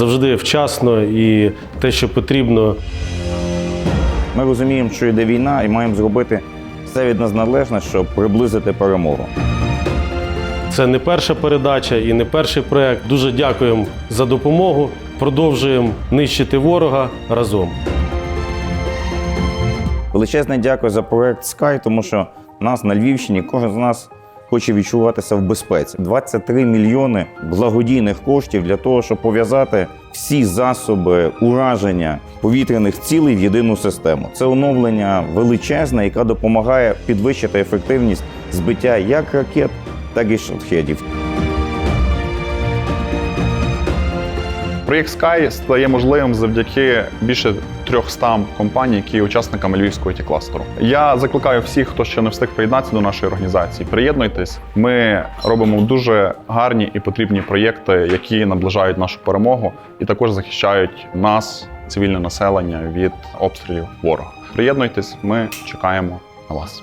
завжди вчасно і те, що потрібно. Ми розуміємо, що йде війна, і маємо зробити все від нас належне, щоб приблизити перемогу. Це не перша передача і не перший проект. Дуже дякуємо за допомогу. Продовжуємо нищити ворога разом. Величезне дякую за проект Sky, тому що нас на Львівщині кожен з нас хоче відчуватися в безпеці. 23 мільйони благодійних коштів для того, щоб пов'язати всі засоби ураження повітряних цілей в єдину систему. Це оновлення величезне, яке допомагає підвищити ефективність збиття як ракет, так і шахедів. Проєкт Sky стає можливим завдяки більше 300 компаній, які є учасниками львівського ті кластеру. Я закликаю всіх, хто ще не встиг приєднатися до нашої організації. Приєднуйтесь. Ми робимо дуже гарні і потрібні проєкти, які наближають нашу перемогу і також захищають нас, цивільне населення, від обстрілів ворога. Приєднуйтесь, ми чекаємо на вас.